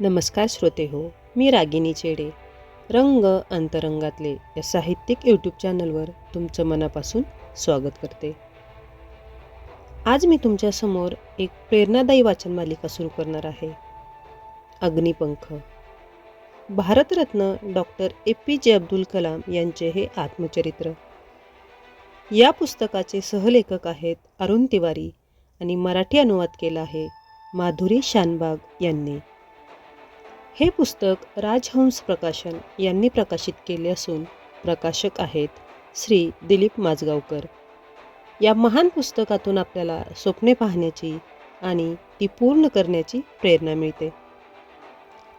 नमस्कार श्रोते हो मी रागिनी चेडे. रंग अंतरंगातले या साहित्यिक यूट्यूब चॅनलवर तुमचं मनापासून स्वागत करते. आज मी तुमच्यासमोर एक प्रेरणादायी वाचन मालिका सुरू करणार आहे. Agnipankh. Bharat Ratna doctor A P J Abdul Kalam यांचे हे आत्मचरित्र. या पुस्तकाचे सहलेखक आहेत अरुण तिवारी आणि मराठी अनुवाद केला आहे माधुरी शानबाग यांनी. हे पुस्तक राजहंस प्रकाशन यांनी प्रकाशित केले असून प्रकाशक आहेत श्री दिलीप माजगावकर. या महान पुस्तकातून आपल्याला स्वप्ने पाहण्याची आणि ती पूर्ण करण्याची प्रेरणा मिळते.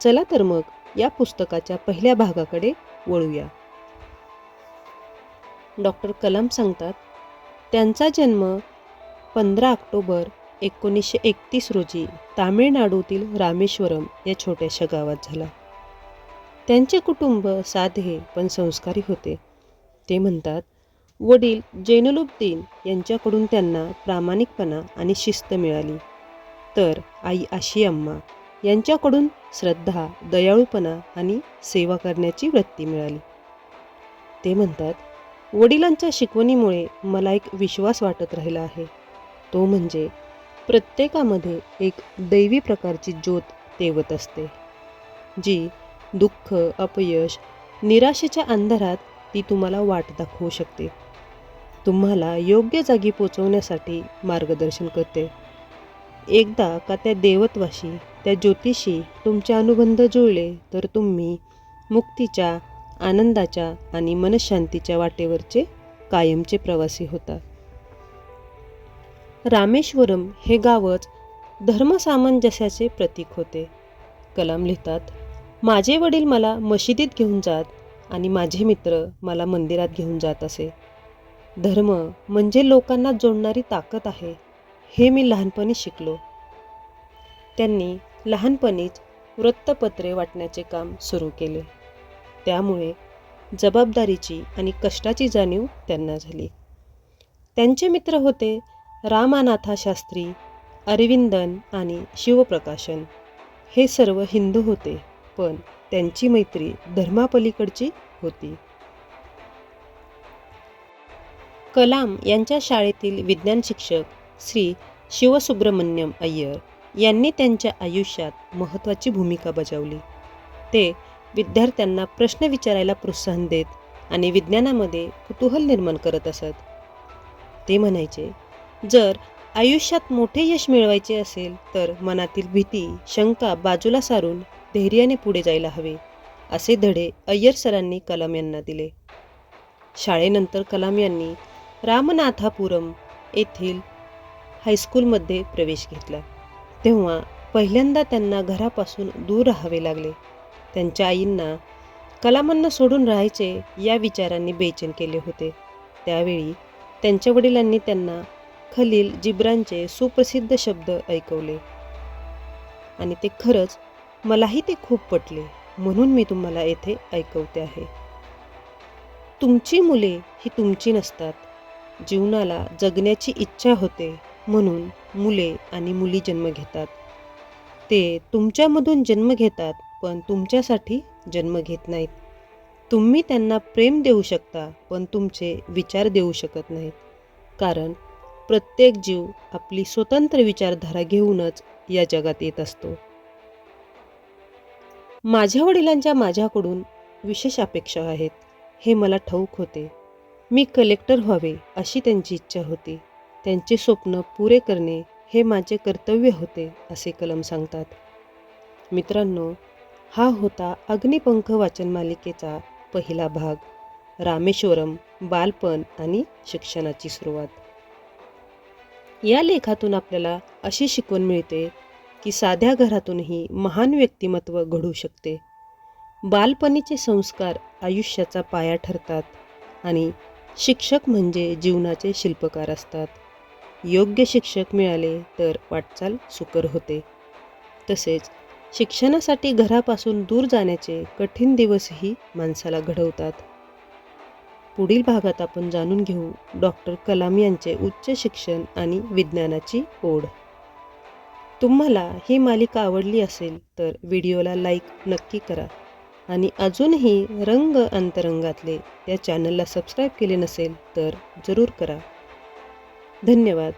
चला तर मग या पुस्तकाच्या पहिल्या भागाकडे वळूया. डॉक्टर कलाम सांगतात त्यांचा जन्म पंधरा ऑक्टोबर एकोणीसशे एकतीस रोजी तामिळनाडूतील रामेश्वरम या छोट्याशा गावात झाला. त्यांचे कुटुंब साधे पण संस्कारी होते. ते म्हणतात वडील जैनलुद्दीन यांच्याकडून त्यांना प्रामाणिकपणा आणि शिस्त मिळाली. तर आई आशी अम्मा यांच्याकडून श्रद्धा दयाळूपणा आणि सेवा करण्याची वृत्ती मिळाली. ते म्हणतात वडिलांच्या शिकवणीमुळे मला एक विश्वास वाटत राहिला आहे. तो म्हणजे प्रत्येकामध्ये एक दैवी प्रकारची ज्योत तेवत असते जी दुःख अपयश निराशेच्या अंधारात ती तुम्हाला वाट दाखवू शकते. तुम्हाला योग्य जागी पोचवण्यासाठी मार्गदर्शन करते. एकदा का त्या देवत्वाशी त्या ज्योतिषी तुमचे अनुबंध जुळले तर तुम्ही मुक्तीच्या आनंदाच्या आणि मनशांतीच्या वाटेवरचे कायमचे प्रवासी होता. रामेश्वरम हे गावच धर्मसामंजस्याचे प्रतीक होते. कलाम लिहितात माझे वडील मला मशिदीत घेऊन जात आणि माझे मित्र मला मंदिरात घेऊन जात असे. धर्म म्हणजे लोकांना जोडणारी ताकद आहे हे मी लहानपणी शिकलो. त्यांनी लहानपणीच वृत्तपत्रे वाटण्याचे काम सुरू केले. त्यामुळे जबाबदारीची आणि कष्टाची जाणीव त्यांना झाली. त्यांचे मित्र होते रामानाथा शास्त्री अरविंदन आणि शिवप्रकाशन. हे सर्व हिंदू होते पण त्यांची मैत्री धर्मापलीकडची होती. कलाम यांच्या शाळेतील विज्ञान शिक्षक श्री शिवसुब्रमण्यम अय्यर यांनी त्यांच्या आयुष्यात महत्त्वाची भूमिका बजावली. ते विद्यार्थ्यांना प्रश्न विचारायला प्रोत्साहन देत आणि विज्ञानामध्ये कुतूहल निर्माण करत असत. ते म्हणायचे जर आयुष्यात मोठे यश मिळवायचे असेल तर मनातील भीती शंका बाजूला सारून धैर्याने पुढे जायला हवे असे धडे अय्यर सरांनी कलाम यांना दिले. शाळेनंतर कलाम यांनी रामनाथापुरम येथील हायस्कूलमध्ये प्रवेश घेतला. तेव्हा पहिल्यांदा त्यांना घरापासून दूर राहावे लागले. त्यांच्या आईंना कलामांना सोडून राहायचे या विचारांनी बेचैन केले होते. त्यावेळी त्यांच्या वडिलांनी त्यांना खलील जिब्रांचे सुप्रसिद्ध शब्द ऐकवले. आणि ते खरंच मलाही ते खूप पटले म्हणून मी तुम्हाला येथे ऐकवते आहे. तुमची मुले ही तुमची नसतात. जीवनाला जगण्याची इच्छा होते म्हणून मुले आणि मुली जन्म घेतात. ते तुमच्यामधून जन्म घेतात पण तुमच्यासाठी जन्म घेत नाहीत. तुम्ही त्यांना प्रेम देऊ शकता पण तुमचे विचार देऊ शकत नाहीत. कारण प्रत्येक जीव आपली स्वतंत्र विचारधारा घेऊनच या जगात येत असतो. माझ्या वडिलांच्या माझ्याकडून विशेष अपेक्षा आहेत. हे मला ठाऊक होते. मी कलेक्टर व्हावे अशी त्यांची इच्छा होती. त्यांचे स्वप्न पुरे करणे हे माझे कर्तव्य होते असे कलम सांगतात. मित्रांनो हा होता अग्निपंख वाचन मालिकेचा पहिला भाग. रामेश्वरम बालपण आणि शिक्षणाची सुरुवात. या लेखातून आपल्याला अशी शिकवण मिळते की साध्या घरातूनही महान व्यक्तिमत्व घडू शकते. बालपणीचे संस्कार आयुष्याचा पाया ठरतात आणि शिक्षक म्हणजे जीवनाचे शिल्पकार असतात. योग्य शिक्षक मिळाले तर वाटचाल सुकर होते. तसेच शिक्षणासाठी घरापासून दूर जाण्याचे कठीण दिवसही माणसाला घडवतात. पुढील भागात आपण जाणून घेऊ डॉक्टर कलाम यांचे उच्च शिक्षण आणि विज्ञानाची ओढ. तुम्हाला ही मालिका आवडली असेल तर व्हिडिओला लाईक नक्की करा आणि अजूनही रंग अंतरंगातले या चॅनलला सबस्क्राईब केले नसेल तर जरूर करा. धन्यवाद.